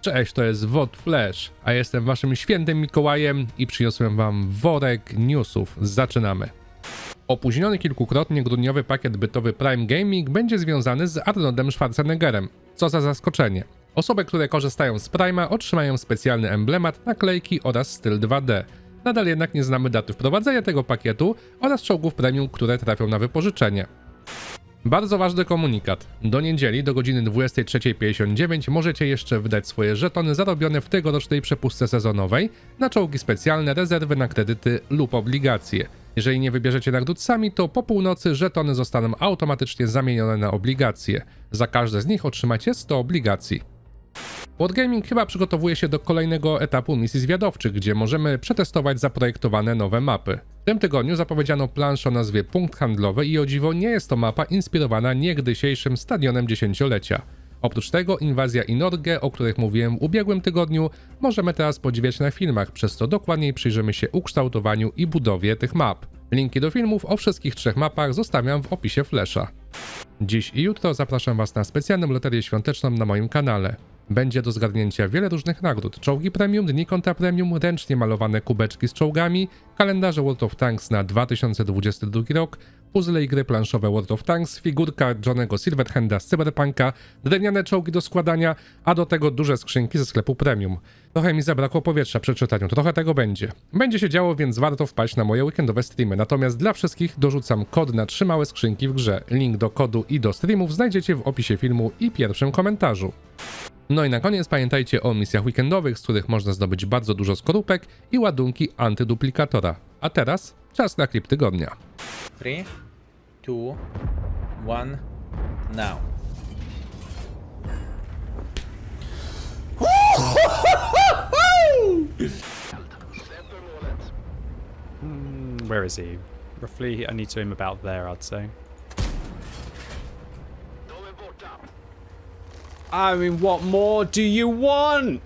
Cześć, to jest WOD Flash, a jestem waszym świętym Mikołajem i przyniosłem wam worek newsów. Zaczynamy. Opóźniony kilkukrotnie grudniowy pakiet bytowy Prime Gaming będzie związany z Arnoldem Schwarzeneggerem. Co za zaskoczenie. Osoby, które korzystają z Prime'a otrzymają specjalny emblemat, naklejki oraz styl 2D. Nadal jednak nie znamy daty wprowadzenia tego pakietu oraz czołgów premium, które trafią na wypożyczenie. Bardzo ważny komunikat. Do niedzieli do godziny 23.59 możecie jeszcze wydać swoje żetony zarobione w tegorocznej przepustce sezonowej na czołgi specjalne, rezerwy na kredyty lub obligacje. Jeżeli nie wybierzecie nagród sami, to po północy żetony zostaną automatycznie zamienione na obligacje. Za każde z nich otrzymacie 100 obligacji. Wargaming chyba przygotowuje się do kolejnego etapu misji zwiadowczych, gdzie możemy przetestować zaprojektowane nowe mapy. W tym tygodniu zapowiedziano planszę o nazwie Punkt Handlowy i o dziwo nie jest to mapa inspirowana niegdysiejszym stadionem dziesięciolecia. Oprócz tego inwazja Inorge, o których mówiłem w ubiegłym tygodniu, możemy teraz podziwiać na filmach, przez co dokładniej przyjrzymy się ukształtowaniu i budowie tych map. Linki do filmów o wszystkich trzech mapach zostawiam w opisie Flesza. Dziś i jutro zapraszam Was na specjalną loterię świąteczną na moim kanale. Będzie do zgarnięcia wiele różnych nagród: czołgi premium, dni konta premium, ręcznie malowane kubeczki z czołgami, kalendarze World of Tanks na 2022 rok, puzzle i gry planszowe World of Tanks, figurka Johnego Silverhanda z Cyberpunka, drewniane czołgi do składania, a do tego duże skrzynki ze sklepu premium. Trochę mi zabrakło powietrza przy czytaniu, trochę tego będzie. Będzie się działo, więc warto wpaść na moje weekendowe streamy. Natomiast dla wszystkich dorzucam kod na trzy małe skrzynki w grze. Link do kodu i do streamów znajdziecie w opisie filmu i pierwszym komentarzu. No i na koniec pamiętajcie o misjach weekendowych, z których można zdobyć bardzo dużo skorupek i ładunki antyduplikatora. A teraz czas na klip tygodnia. Three, two, one, now. Where is he? Roughly, I need to aim about there, I'd say. I mean, what more do you want?